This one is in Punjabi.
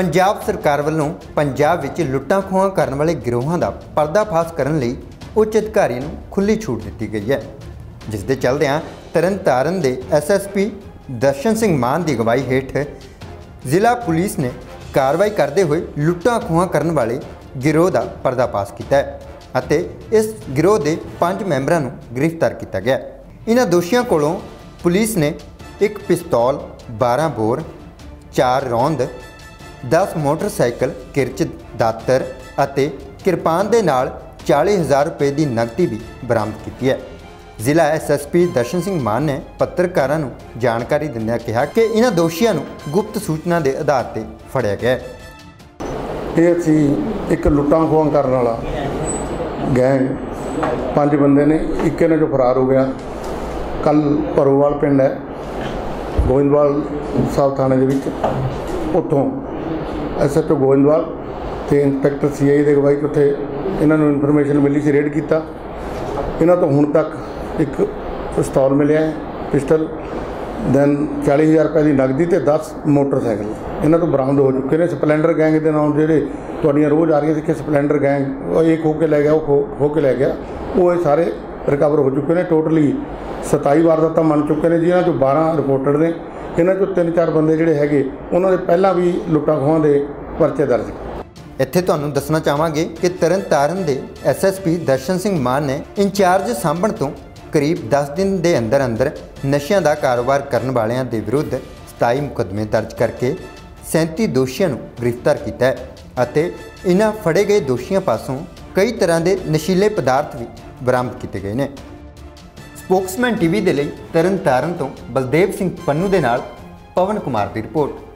ਪੰਜਾਬ ਸਰਕਾਰ ਵੱਲੋਂ ਪੰਜਾਬ ਵਿੱਚ ਲੁੱਟਾਂ ਖੋਹਾਂ ਕਰਨ ਵਾਲੇ ਗਿਰੋਹਾਂ ਦਾ ਪਰਦਾਫਾਸ਼ ਕਰਨ ਲਈ ਉੱਚ ਅਧਿਕਾਰੀ ਨੂੰ ਖੁੱਲੀ ਛੂਟ ਦਿੱਤੀ ਗਈ ਹੈ। ਜਿਸ ਦੇ ਚੱਲਦਿਆਂ ਤਰਨਤਾਰਨ ਦੇ ਐਸਐਸਪੀ ਦਰਸ਼ਨ ਸਿੰਘ ਮਾਨ ਦੀ ਅਗਵਾਈ ਹੇਠ ਜ਼ਿਲ੍ਹਾ ਪੁਲਿਸ ਨੇ ਕਾਰਵਾਈ ਕਰਦੇ ਹੋਏ ਲੁੱਟਾਂ ਖੋਹਾਂ ਕਰਨ ਵਾਲੇ ਗਿਰੋਹ ਦਾ ਪਰਦਾਫਾਸ਼ ਕੀਤਾ ਹੈ ਅਤੇ ਇਸ ਗਿਰੋਹ ਦੇ 5 ਮੈਂਬਰਾਂ ਨੂੰ ਗ੍ਰਿਫਤਾਰ ਕੀਤਾ ਗਿਆ ਇਹਨਾਂ ਦੋਸ਼ੀਆਂ ਕੋਲੋਂ ਪੁਲਿਸ ਨੇ ਇੱਕ ਪਿਸਤੌਲ 12 ਬੋਰ 4 ਰੌਂਦ 10 ਮੋਟਰਸਾਈਕਲ, ਕਿਰਚ, ਦਾਤਰ ਅਤੇ ਕਿਰਪਾਨ ਦੇ ਨਾਲ 40000 ਰੁਪਏ ਦੀ ਨਕਦੀ ਵੀ ਬਰਾਮਦ ਕੀਤੀ ਹੈ। ਜ਼ਿਲ੍ਹਾ ਐਸਐਸਪੀ ਦਰਸ਼ਨ ਸਿੰਘ ਮਾਨ ਨੇ ਪੱਤਰਕਾਰਾਂ ਨੂੰ ਜਾਣਕਾਰੀ ਦਿੰਦਿਆਂ ਕਿਹਾ ਕਿ ਇਹਨਾਂ ਦੋਸ਼ੀਆਂ ਨੂੰ ਗੁਪਤ ਸੂਚਨਾ ਦੇ ਆਧਾਰ ਤੇ ਫੜਿਆ ਗਿਆ ਹੈ। ਇਹ ਅਸੀਂ ਇੱਕ ਲੁੱਟਾਂ ਖੋਹਾਂ ਕਰਨ ਵਾਲਾ ਗੈਂਗ ਪੰਜ ਬੰਦੇ ਨੇ, ਇੱਕ ਇਹਨਾਂ ਚੋਂ ਫਰਾਰ ਹੋ ਗਿਆ। ਕੱਲ ਪਰੋਵਾਲ ਪਿੰਡ ਹੈ, ਗੋਇੰਦਵਾਲ ਸਾਹਿਬ ਥਾਣੇ ਦੇ ਵਿੱਚ। ਉੱਥੋਂ ਐਸਐਚਓ ਗੋਇੰਦਵਾਲ ਤੇ ਇੰਸਪੈਕਟਰ ਸੀਆਈ ਦੇ ਅਗਵਾਈ ਉੱਥੇ ਇਹਨਾਂ ਨੂੰ ਇਨਫੋਰਮੇਸ਼ਨ ਮਿਲੀ ਸੀ ਰੇਡ ਕੀਤਾ। ਇਹਨਾਂ ਤੋਂ ਹੁਣ ਤੱਕ ਇੱਕ ਪਿਸਤੌਲ ਮਿਲਿਆ ਹੈ, ਪਿਸਟਲ, ਦੈਨ 40000 ਰੁਪਏ ਦੀ ਨਗਦੀ ਤੇ 10 ਮੋਟਰਸਾਈਕਲ। ਇਹਨਾਂ ਤੋਂ ਬਰਾਮਦ ਹੋ ਚੁੱਕੇ ਨੇ। ਸਪਲੈਂਡਰ ਗੈਂਗ ਦੇ ਨਾਮ ਜਿਹੜੇ ਤੁਹਾਡੀਆਂ ਰੋਜ਼ ਆ ਰਹੀਆਂ ਸੀ ਕਿ ਸਪਲੈਂਡਰ ਗੈਂਗ, ਉਹ ਇੱਕ ਹੋ ਕੇ ਲੈ ਗਿਆ, ਉਹ ਖੋ- ਖੋ ਕੇ ਲੈ ਗਿਆ, ਉਹ ਇਹ ਸਾਰੇ ਰਿਕਵਰ ਹੋ ਚੁੱਕੇ ਨੇ। ਟੋਟਲੀ 27 ਵਾਰਦਾਤਾਂ ਮੰਨ ਚੁੱਕੇ ਨੇ ਜਿਨ੍ਹਾਂ ਚੋਂ 12 ਰਿਪੋਰਟਡ ਨੇ। ਇਹਨਾਂ ਚੋਂ ਤਿੰਨ ਚਾਰ ਬੰਦੇ ਜਿਹੜੇ ਹੈਗੇ, ਉਹਨਾਂ ਦੇ ਪਹਿਲਾਂ ਵੀ ਲੁੱਟਾਂ ਖੋਹਾਂ ਦੇ ਪਰਚੇ ਦਰਜ ਇੱਥੇ ਤੁਹਾਨੂੰ ਦੱਸਣਾ ਚਾਹਾਂਗੇ ਕਿ ਤਰਨਤਾਰਨ ਦੇ ਐਸਐਸਪੀ ਦਰਸ਼ਨ ਸਿੰਘ ਮਾਨ ਨੇ ਇੰਚਾਰਜ ਸਾਂਭਣ ਤੋਂ ਕਰੀਬ 10 ਦਿਨ ਦੇ ਅੰਦਰ ਅੰਦਰ ਨਸ਼ਿਆਂ ਦਾ ਕਾਰੋਬਾਰ ਕਰਨ ਵਾਲਿਆਂ ਦੇ ਵਿਰੁੱਧ 27 ਮੁਕੱਦਮੇ ਦਰਜ ਕਰਕੇ 37 ਦੋਸ਼ੀਆਂ ਨੂੰ ਗ੍ਰਿਫਤਾਰ ਕੀਤਾ ਹੈ ਅਤੇ ਇਹਨਾਂ ਫੜੇ ਗਏ ਦੋਸ਼ੀਆਂ ਪਾਸੋਂ ਕਈ ਤਰ੍ਹਾਂ ਦੇ ਨਸ਼ੀਲੇ ਪਦਾਰਥ ਵੀ ਬਰਾਮਦ ਕੀਤੇ ਗਏ ਨੇ। ਸਪੋਕਸਮੈਨ ਟੀਵੀ ਦੇ ਲਈ ਤਰਨਤਾਰਨ ਤੋਂ ਬਲਦੇਵ ਸਿੰਘ ਪੰਨੂ ਦੇ ਨਾਲ ਪਵਨ ਕੁਮਾਰ ਦੀ ਰਿਪੋਰਟ